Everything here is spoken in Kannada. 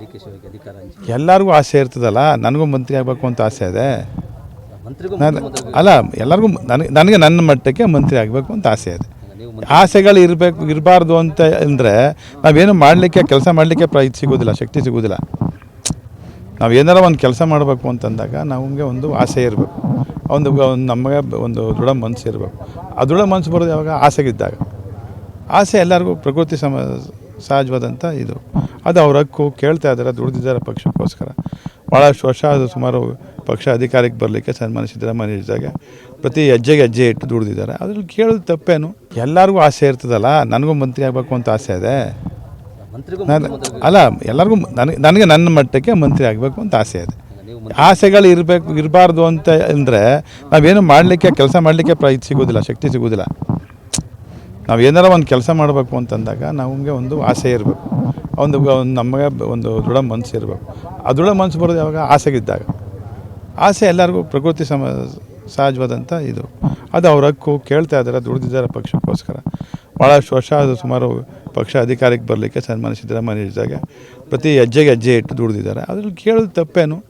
ಡಿ ಕೆ ಶಿವಗೆ ಅಧಿಕಾರ ಹಂಚಿ ಎಲ್ಲರಿಗೂ ಆಸೆ ಇರ್ತದಲ್ಲ ನನಗೂ ಮಂತ್ರಿ ಆಗಬೇಕು ಅಂತ ಆಸೆ ಇದೆ. ಮಂತ್ರಿಗೂ ನಾನು ಅಲ್ಲ ಎಲ್ಲರಿಗೂ ನನಗೆ ನನಗೆ ನನ್ನ ಮಟ್ಟಕ್ಕೆ ಮಂತ್ರಿ ಆಗಬೇಕು ಅಂತ ಆಸೆ ಇದೆ. ನೀವು ಆಸೆಗಳು ಇರಬೇಕು ಇರಬಾರ್ದು ಅಂತ ಅಂದರೆ ನಾವೇನು ಮಾಡಲಿಕ್ಕೆ ಕೆಲಸ ಮಾಡಲಿಕ್ಕೆ ಪ್ರ ಇದು ಸಿಗೋದಿಲ್ಲ ಶಕ್ತಿ ಸಿಗೋದಿಲ್ಲ. ನಾವು ಏನಾರ ಒಂದು ಕೆಲಸ ಮಾಡಬೇಕು ಅಂತಂದಾಗ ನಮಗೆ ಒಂದು ಆಸೆ ಇರಬೇಕು. ಒಂದು ಒಂದು ನಮಗೆ ಒಂದು ದೃಢ ಮನಸ್ಸು ಇರಬೇಕು. ಆ ದೃಢ ಮನಸ್ಸು ಬರೋದು ಯಾವಾಗ? ಆಸೆಗಿದ್ದಾಗ. ಆಸೆ ಎಲ್ಲರಿಗೂ ಪ್ರಕೃತಿ ಸಮ ಸಹಜವಾದಂಥ ಇದು. ಅದು ಅವ್ರ ಹಕ್ಕು ಕೇಳ್ತಾ ಇದ್ದಾರೆ ದುಡ್ದಿದ್ದಾರೆ ಪಕ್ಷಕ್ಕೋಸ್ಕರ. ಭಾಳಷ್ಟು ವರ್ಷ ಅದು ಸುಮಾರು ಪಕ್ಷ ಅಧಿಕಾರಕ್ಕೆ ಬರಲಿಕ್ಕೆ ಸನ್ಮಾನ ಸಿದ್ದರಾಮಯ್ಯ ಇದ್ದಾಗ ಪ್ರತಿ ಹೆಜ್ಜೆಗೆ ಹೆಜ್ಜೆ ಇಟ್ಟು ದುಡ್ದಿದ್ದಾರೆ. ಅದ್ರಲ್ಲಿ ಕೇಳೋದು ತಪ್ಪೇನು? ಎಲ್ಲರಿಗೂ ಆಸೆ ಇರ್ತದಲ್ಲ ನನಗೂ ಮಂತ್ರಿ ಆಗಬೇಕು ಅಂತ ಆಸೆ ಇದೆ. ನಾನು ಅಲ್ಲ ಎಲ್ಲರಿಗೂ ನನಗೆ ನನಗೆ ನನ್ನ ಮಟ್ಟಕ್ಕೆ ಮಂತ್ರಿ ಆಗಬೇಕು ಅಂತ ಆಸೆ ಇದೆ. ಆಸೆಗಳು ಇರಬೇಕು ಇರಬಾರ್ದು ಅಂತ ಅಂದರೆ ನಾವೇನು ಮಾಡಲಿಕ್ಕೆ ಕೆಲಸ ಮಾಡಲಿಕ್ಕೆ ಪ್ರ ಇದು ಸಿಗೋದಿಲ್ಲ ಶಕ್ತಿ ಸಿಗೋದಿಲ್ಲ. ನಾವು ಏನಾರ ಒಂದು ಕೆಲಸ ಮಾಡಬೇಕು ಅಂತಂದಾಗ ನಮಗೆ ಒಂದು ಆಸೆ ಇರಬೇಕು. ಒಂದು ನಮಗೆ ಒಂದು ದೃಢ ಮನಸ್ಸು ಇರಬೇಕು. ಆ ದೃಢ ಮನಸ್ಸು ಬರೋದು ಯಾವಾಗ? ಆಸೆಗಿದ್ದಾಗ. ಆಸೆ ಎಲ್ಲರಿಗೂ ಪ್ರಕೃತಿ ಸಮ ಸಹಜವಾದಂಥ ಇದು. ಅದು ಅವ್ರ ಹಕ್ಕು, ಕೇಳ್ತಾ ಇದ್ದಾರೆ, ದುಡ್ದಿದ್ದಾರೆ ಪಕ್ಷಕ್ಕೋಸ್ಕರ. ಭಾಳಷ್ಟು ವರ್ಷ ಅದು ಸುಮಾರು ಪಕ್ಷ ಅಧಿಕಾರಕ್ಕೆ ಬರಲಿಕ್ಕೆ ಸನ್ಮಾನಿಸಿದ್ದಾರೆ ಮನೆ ಪ್ರತಿ ಹೆಜ್ಜೆಗೆ ಹೆಜ್ಜೆ ಇಟ್ಟು ದುಡ್ದಿದ್ದಾರೆ. ಅದ್ರಲ್ಲಿ ಕೇಳೋದು ತಪ್ಪೇನು?